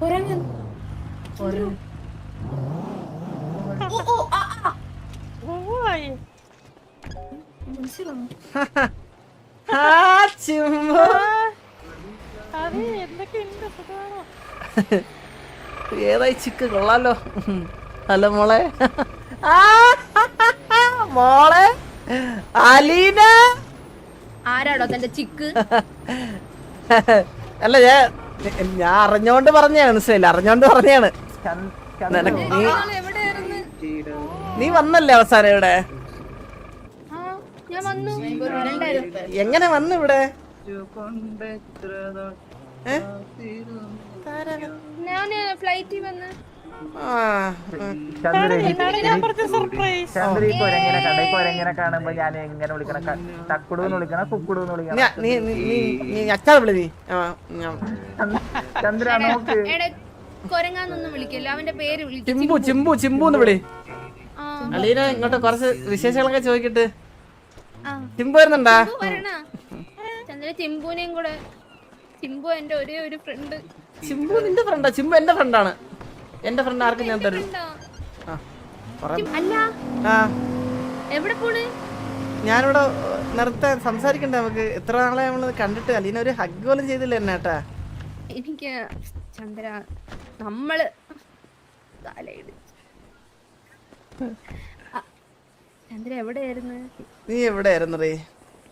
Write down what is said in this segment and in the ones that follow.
കുരങ്ങൻ ഏതായി ചിക്ക് കൊള്ളാലോ. അല്ല മോളെ. ആ, മോളെ. അലീന? ആരാടോ തന്റെ ചിക്ക്? അല്ല ഞാൻ ഞാൻ അറിഞ്ഞോണ്ട് പറഞ്ഞാണ് മനസ്സിലായില്ല? അറിഞ്ഞോണ്ട് പറഞ്ഞാണ് നീ വന്നല്ലേ അവസാനം ഇവിടെ? ആ ഞാൻ വന്നു. രണ്ടായിരം എങ്ങനെ വന്നു ഇവിടെ? ഞാൻ ഫ്ലൈറ്റിൽ വന്ന് ഞാൻ കാണുമ്പോ എങ്ങനെ വിളിക്കണം. ക- തക്കുടു എന്ന് വിളിക്കണം കുക്കുടു എന്ന് വിളിക്കണം. നീ- നീ നീ നീ നീ വിളി നീ. ആ, ഞാൻ- ചന്ദ്ര നോക്ക്. എടെ കൊരങ്ങാന്നൊന്നും വിളിക്കല്ലോ. അവന്റെ പേര് ചിമ്പു ചിമ്പു. ചിമ്പു എന്ന് വിളി. അലീന ഇങ്ങോട്ട് കുറച്ച് വിശേഷങ്ങളൊക്കെ ചോദിക്കട്ടെ. ചിമ്പു വരുന്നുണ്ടാ? ചന്ദ്ര ചിമ്പുവിനെയും കൂടെ ചിമ്പു എന്റെ ഒരേ ഒരു ഫ്രണ്ട് ചിമ്പു നിന്റെ ഫ്രണ്ടാ ചിമ്പു എന്റെ ഫ്രണ്ടാണ് എന്റെ ഫ്രണ്ട് ആർക്കും ഞാൻ തരും? ഞാനിവിടെ നിർത്താൻ സംസാരിക്കണ്ടേ നമുക്ക്. എത്ര നാളെ നമ്മൾ കണ്ടിട്ട്? അലീന ഒരു ഹഗ് പോലും ചെയ്തില്ല എന്നെ ഏട്ടാ എനിക്ക് ചന്ദ്ര നമ്മൾ ചന്ദ്ര എവിടെയായിരുന്നു? നീ എവിടെയായിരുന്നു റേ?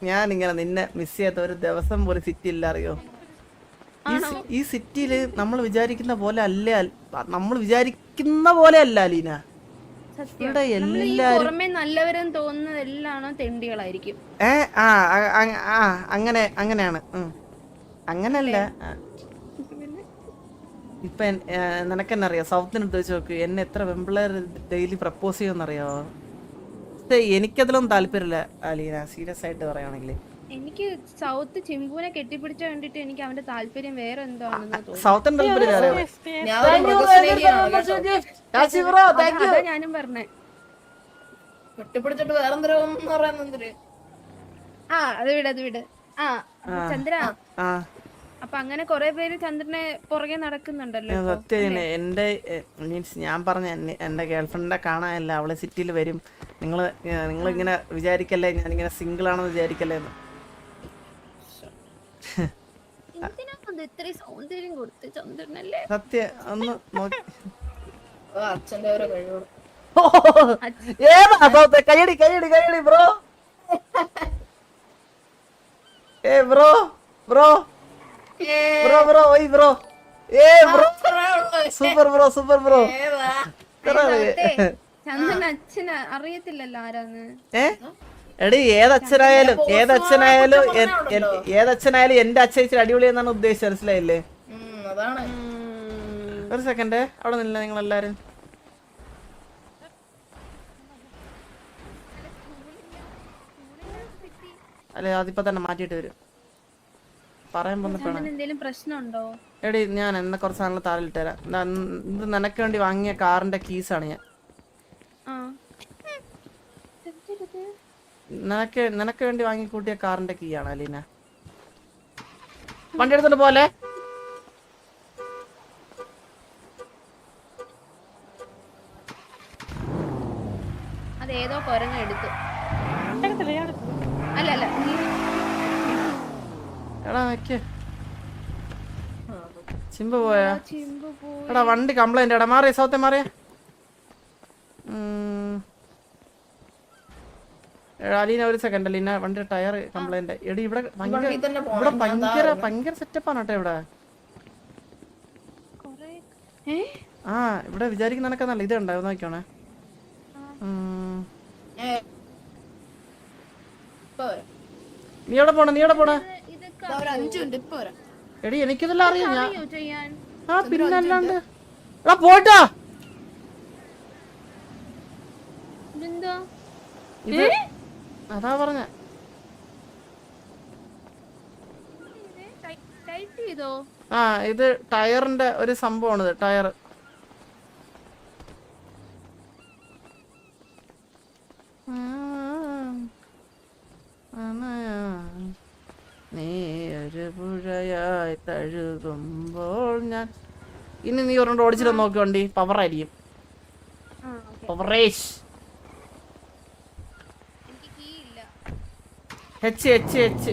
ഞാൻ ഇങ്ങനെ നിന്നെ മിസ് ചെയ്യാത്ത ഒരു ദിവസം പോലും സിറ്റി ഇല്ല അറിയോ? ഈ സിറ്റിയിൽ സിറ്റിയിൽ നമ്മൾ വിചാരിക്കുന്ന പോലെ അല്ലേ നമ്മൾ വിചാരിക്കുന്ന പോലെ അല്ല അലീന ഇവിടെ എല്ലാരും നല്ലവരെന്ന് തോന്നുന്നത് എല്ലാണോ തെണ്ടികളായിരിക്കും? ഏ ആ അങ്ങനെ അങ്ങനെയാണ്. അങ്ങനല്ല. ഇപ്പൊ എൻ- ഏ, നിനക്കെന്നെ അറിയാം സൗത്തിന് വെച്ച് നോക്ക്. എന്നെ എത്ര വെമ്പിളർ ഡെയിലി പ്രപ്പോസ് ചെയ്യുമെന്നറിയാവോ എനിക്കതിലൊന്നും താല്പര്യമില്ല അലീന സീരിയസ് ആയിട്ട് പറയുകയാണെങ്കിൽ എനിക്ക് സൗത്ത് ചിമ്പുവിനെ കെട്ടിപ്പിടിച്ച കണ്ടിട്ട് എനിക്ക് അവന്റെ താല്പര്യം വേറെ തോന്നുന്നു. ഞാനും പറഞ്ഞേ. കെട്ടിപ്പിടിച്ചിട്ട് ആ അത് വിട് അത് വിട്. ആ അപ്പൊ ചന്ദ്ര. ആ അപ്പൊ അങ്ങനെ കൊറേ പേര് ചന്ദ്രനെ പുറകെ നടക്കുന്നുണ്ടല്ലോ സത്യം എന്റെ മീൻസ് ഞാൻ പറഞ്ഞ എന്റെ ഗേൾഫ്രണ്ടിനെ കാണാനല്ല അവളെ സിറ്റിയിൽ വരും. നിങ്ങൾ നിങ്ങൾ ഇങ്ങനെ വിചാരിക്കല്ലേ ഞാനിങ്ങനെ സിംഗിൾ ആണെന്ന് വിചാരിക്കല്ലേ എന്ന്. സത്യം ഒന്ന് നോക്കി ഏതാ? സൗത്ത് കയ്യടി കയ്യടി കയ്യടി ബ്രോ. ഏ ബ്രോ ബ്രോ. ബ്രോ ബ്രോ ഓയ് ബ്രോ. ഏ bro. Super bro super bro. Chandran അച്ഛന് അറിയത്തില്ലല്ലോ ആരാന്ന്. ഏ? എടി ഏതച്ഛനായാലും ഏതച്ഛനായാലും ഏതച്ഛനായാലും എന്റെ അച്ഛൻ ഇച്ചിരി അടിപൊളി എന്നാണ് ഉദ്ദേശിച്ചത് മനസ്സിലായില്ലേ? അതാണ്. ഒരു സെക്കൻഡ് അവിടെ നിന്നില്ല നിങ്ങൾ എല്ലാരും അല്ലെ അതിപ്പോ തന്നെ മാറ്റിയിട്ട് വരും. പറയാൻ പ്രശ്നമുണ്ടോ? എടി ഞാൻ എന്നെ കുറച്ച് സാധനങ്ങൾ താഴെ തരാം. ഇത് നിനക്ക് വേണ്ടി വാങ്ങിയ കാറിന്റെ കീസാണ് ഞാൻ ആ നിനക്ക് നിനക്ക് വേണ്ടി വാങ്ങിക്കൂട്ടിയ കാറിന്റെ കീ ആണ് അലീന? വണ്ടി എടുത്തോണ്ട് പോലെ അത് ഏതോ കൊരങ്ങ എടുത്തു. എടുത്തില്ല അല്ല അല്ല. എടാ വെക്ക് ചിമ്പു പോയി? എടാ വണ്ടി കംപ്ലൈന്റ് എടാ മാറിയ സൗത്തെ മാറിയ. അലീന ഒരു സെക്കൻഡ് അലീന വണ്ടി ടയർ കംപ്ലൈന്റ് എടി ഇവിടെ ഭയങ്കര. ഇവിടെ ഭയങ്കര ഭയങ്കര സെറ്റപ്പാണ് കേട്ടോ ഇവിടെ. ആ ഇവിടെ വിചാരിക്കുന്ന കണക്കന്നല്ല ഇത് ഉണ്ടാവും വരാം. നീ എവിടെ പോണ? നീ എവിടെ പോണ? എടി എനിക്കിതെല്ലാം അറിയാം ഞാൻ ചെയ്യാൻ? ആ പിന്നല്ലാണ്ട് എടാ ഇതെന്തോ? ഇത് അതാ പറഞ്ഞ. ആ ഇത് ടയറിന്റെ ഒരു സംഭവമാണിത് ടയർ നീ ഒരു പുഴയായി തഴുകുമ്പോൾ ഞാൻ ഇനി നീ ഒരെണ്ണം ഓടിച്ചിട്ട് നോക്കി വണ്ടി. പവറായിരിക്കും പവറേഷ് ಹೆಚ್ಚು ಹೆಚ್ಚು ಹೆಚ್ಚು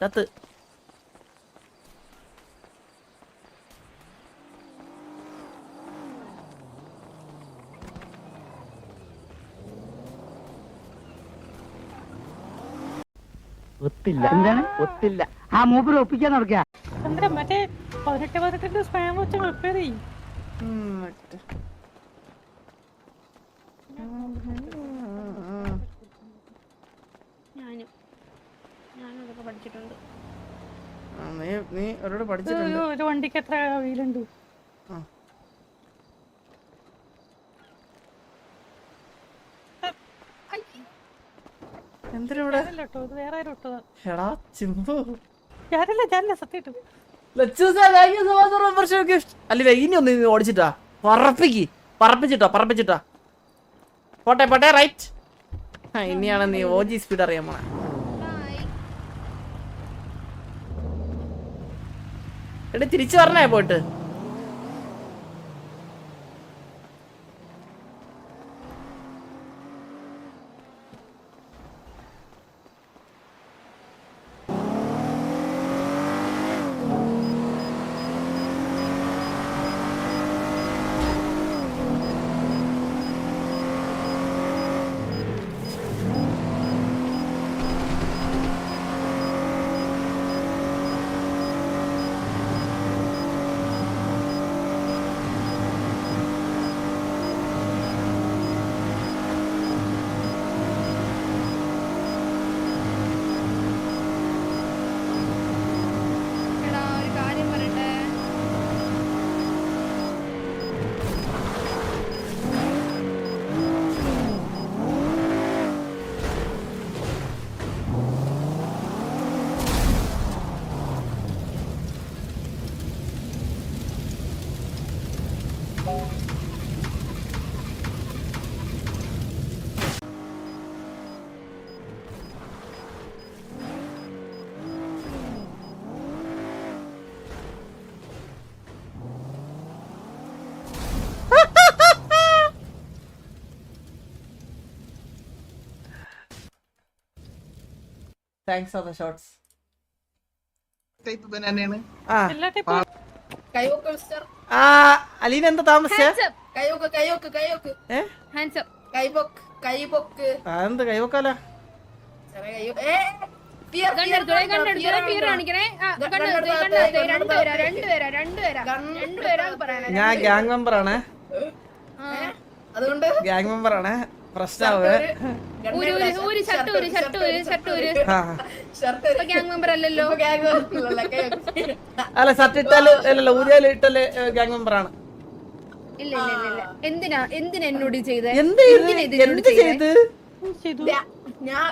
That's it. ഒത്തില്ല എന്താണ് ഒത്തില്ല. ആ മൂപ്പര് ഒപ്പിക്കാൻ നടക്കുക ചന്ദ്രൻ മറ്റേ പതിനെട്ട് പതിനെട്ടിന്റെ സ്പാം വെച്ച് ചെയ്യും മറ്റേ. ഞാനും. ഞാനും അതൊക്കെ പഠിച്ചിട്ടുണ്ട്. ആ, നീ നീ അവരോട് പഠിച്ചിട്ടുണ്ട്. ഒരു- വണ്ടിക്ക് എത്ര വീലുണ്ട് എന്തിനാ എടാ ചിമ്പു. അല്ല ഇനി ഒന്ന് ഓടിച്ചിട്ടാ. പറപ്പിക്ക് പറപ്പിച്ചിട്ടോ പറപ്പിച്ചിട്ടാ. പോട്ടെ പോട്ടെ റൈറ്റ് ആ ഇനിയാണ് നീ ഓ ജി സ്പീഡ് അറിയാൻ പോണേ. എടി തിരിച്ചു പറഞ്ഞേ പോയിട്ട്. Thanks for the shorts type ബനാനയാണ് ആ. അലീന എന്താ താമസിച്ച? കൈവക്ക് ഏ? ഹാൻഡ്സ് ആ എന്ത് കൈവക്കാല? ഞാൻ ഗ്യാങ് മെമ്പർ ആണ്. അതുകൊണ്ട്? ഗ്യാങ് മെമ്പർ ആണ്. പ്രശ്നമാവേ ഒരു ഒരു ഒരു ഷർട്ട് ഒരു ഷർട്ട് ഒരു ഷർട്ട് ഒരു ആ. ഷർട്ട് ഇപ്പൊ മെമ്പർ അല്ലല്ലോ. അല്ല ഷർട്ട് ഇട്ടാൽ അല്ലല്ല ഊരിയാൽ ഇട്ടൽ ഗ്യാങ് മെമ്പർ ആണ്. ഇല്ല ഇല്ല ഇല്ല എന്തിനാ? എന്തിനാ എന്നോട് ചെയ്തേ? എന്ത് ചെയ്ത്? ഞാൻ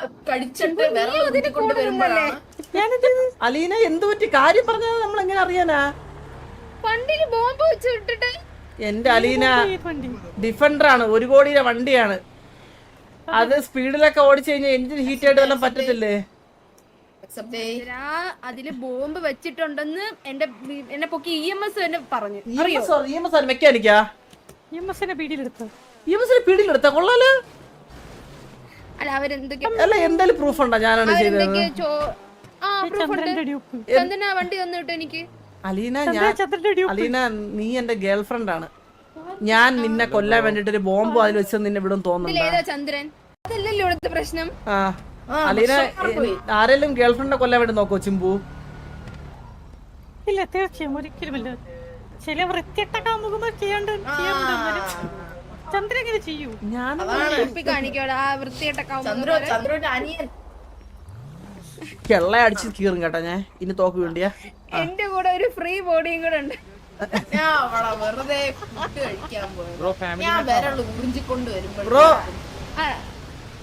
അലീന എന്ത് പറ്റി? കാര്യം പറഞ്ഞത് നമ്മൾ എങ്ങനെ അറിയാനാ? വണ്ടിയിൽ ബോംബ് വെച്ച് വിട്ടിട്ട്? എന്റെ അലീന വണ്ടി? ഡിഫൻഡർ ആണ് ഒരു കോടിയുടെ വണ്ടിയാണ്. അത് സ്പീഡിലൊക്കെ ഓടിച്ചു കഴിഞ്ഞാൽ എഞ്ചിൻ ഹീറ്റ് ആയിട്ട് വല്ലതും പറ്റത്തില്ലേ? അതിൽ ബോംബ് വെച്ചിട്ടുണ്ടെന്ന് എന്റെ എന്നെ പൊക്കി ഇ എം എസ് തന്നെ പറഞ്ഞു. എസ് ആണ് മെക്കാനിക്കാ? ഇ എം എസിന്റെ പീടിയിലെടുത്തത് ഇ എം എസിന് പീടിയിലെടുത്ത കൊള്ളാലോ. അല്ല അവരെന്തൊക്കെ അല്ല എന്തായാലും പ്രൂഫ് ഉണ്ടോ? ഞാനാണ് ചെയ്തത്. വണ്ടി തന്നിട്ട് എനിക്ക്? അലീന ഞാൻ അലീന നീ എന്റെ ഗേൾ ഫ്രണ്ട് ആണ്. ഞാൻ നിന്നെ കൊല്ലാൻ വേണ്ടിട്ട് ഒരു ബോംബ് അതിൽ വെച്ച് നിന്നെ വിടും തോന്നുന്നു. ചന്ദ്രൻ? അതല്ലല്ലോ ഇവിടുത്തെ പ്രശ്നം. അലീന ആരെങ്കിലും ഗേൾ ഫ്രണ്ടിനെ കൊല്ലാൻ വേണ്ടി നോക്കോ ചിമ്പു? ഇല്ല തീർച്ചയായും ഒരിക്കലുമില്ല. ചില വൃത്തിയട്ട കാമുകന്മാർ ചെയ്യാണ്ട് ചന്ദ്രൻ ഇങ്ങനെ ചെയ്യൂ. ഞാൻ കാണിക്കോടാ ആ വൃത്തിയായിട്ട ചന്ദ്രു ചന്ദ്രുവിന്റെ അനിയൻ. കെള്ള അടിച്ച് കീറും കേട്ടോ ഞാൻ. ഇനി തോക്ക് വേണ്ടിയാ? എന്റെ കൂടെ ഒരു ഫ്രീ ബോഡിയും കൂടെ ഉണ്ട്. ഞാൻ അവളെ വെറുതെ ഫുഡ് കഴിക്കാൻ പോയത്. ഞാൻ വരൾ ഉറിഞ്ചിക്കൊണ്ട് വരുമ്പോഴേ